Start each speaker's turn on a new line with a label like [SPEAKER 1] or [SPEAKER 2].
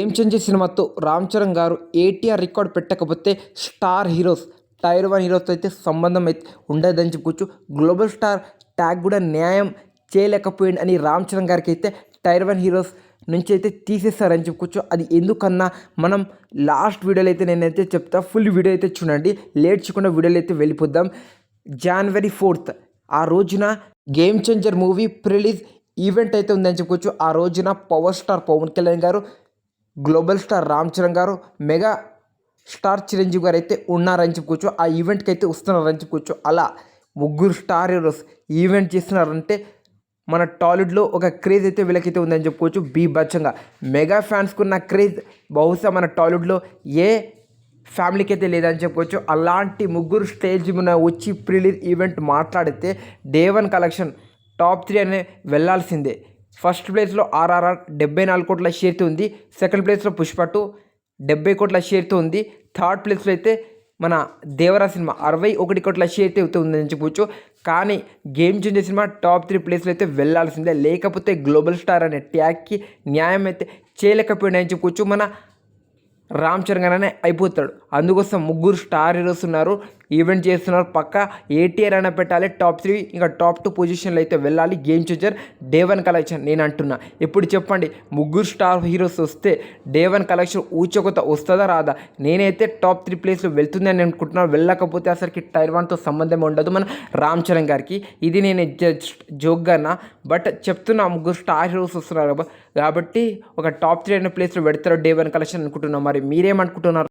[SPEAKER 1] ఏం చేంజెస్ సినిమాతో Ram Charan garu ATR record పెట్టకపోతే స్టార్ హీరోస్ టైర్ వన్ హీరోస్తో అయితే సంబంధం అయితే ఉండదని చెప్పుకోవచ్చు. గ్లోబల్ స్టార్ ట్యాగ్ కూడా న్యాయం చేయలేకపోయింది అని రామ్ చరణ్ గారికి అయితే టైర్ వన్ హీరోస్ నుంచి అయితే తీసేస్తారని చెప్పుకోవచ్చు. అది ఎందుకన్నా మనం లాస్ట్ వీడియోలో అయితే నేనైతే చెప్తా ఫుల్ వీడియో అయితే చూడండి. లేట్ చేయకుండా వీడియోలో అయితే వెళ్ళిపోద్దాం జనవరి ఫోర్త్ ఆ రోజున game changer movie prerelease event అయితే ఉందని చెప్పుకోవచ్చు. ఆ రోజున పవర్ స్టార్ పవన్ కళ్యాణ్ గారు గ్లోబల్ స్టార్ రామ్ చరణ్ గారు మెగా స్టార్ చిరంజీవి గారు అయితే ఉన్నారని చెప్పుకోవచ్చు. ఆ ఈవెంట్కి అయితే వస్తున్నారని చెప్పుకోవచ్చు. అలా ముగ్గురు స్టార్ హీరోస్ ఈవెంట్ చేస్తున్నారంటే మన టాలీవుడ్లో ఒక క్రేజ్ అయితే వీళ్ళకైతే ఉందని చెప్పుకోవచ్చు. బీ బచ్చంగా మెగా ఫ్యాన్స్కి ఉన్న క్రేజ్ బహుశా మన టాలీవుడ్లో ఏ ఫ్యామిలీకి అయితే లేదని చెప్పుకోవచ్చు. అలాంటి ముగ్గురు స్టేజ్ మీద వచ్చి ప్రిలీజ్ ఈవెంట్ మాట్లాడితే day one collection top three అనే వెళ్ళాల్సిందే. ఫస్ట్ ప్లేస్లో ఆర్ఆర్ఆర్ డెబ్బై నాలుగు కోట్ల షేర్తో ఉంది. సెకండ్ ప్లేస్లో పుష్ప టూ డెబ్బై కోట్ల షేర్తో ఉంది. థర్డ్ ప్లేస్లో అయితే మన దేవరా సినిమా అరవై ఒకటి కోట్ల షేర్ అయితే ఉందని చెప్పవచ్చు కానీ game changer cinema top three ప్లేస్లో అయితే వెళ్ళాల్సిందే. లేకపోతే గ్లోబల్ స్టార్ అనే ట్యాగ్కి న్యాయం అయితే చేయలేకపోయినాయని చెప్పుకోవచ్చు మన రామ్ చరణ్ గానే అయిపోతాడు. అందుకోసం ముగ్గురు స్టార్ హీరోస్ ఉన్నారు. ఈవెంట్ చేస్తున్నారు. పక్క ఏటీఆర్ అయినా పెట్టాలి. టాప్ త్రీ ఇంకా టాప్ టూ పొజిషన్లో అయితే వెళ్ళాలి. Game changer day one collection నేను అంటున్నా. ఇప్పుడు చెప్పండి ముగ్గురు స్టార్ హీరోస్ వస్తే డే వన్ కలెక్షన్ ఊచకొత వస్తుందా రాదా? నేనైతే టాప్ త్రీ ప్లేస్లో వెళ్తుందని అనుకుంటున్నాను వెళ్ళకపోతే అసలుకి టైర్ వన్తో సంబంధం ఉండదు మన రామ్ చరణ్ గారికి. ఇది నేను జస్ట్ జోక్గానా బట్ చెప్తున్నా ముగ్గురు స్టార్ హీరోస్ వస్తున్నారు కాబట్టి ఒక టాప్ త్రీ అనే ప్లేస్లో పెడతారు డే వన్ కలెక్షన్ అనుకుంటున్నాం. మరి మీరేమనుకుంటున్నారు?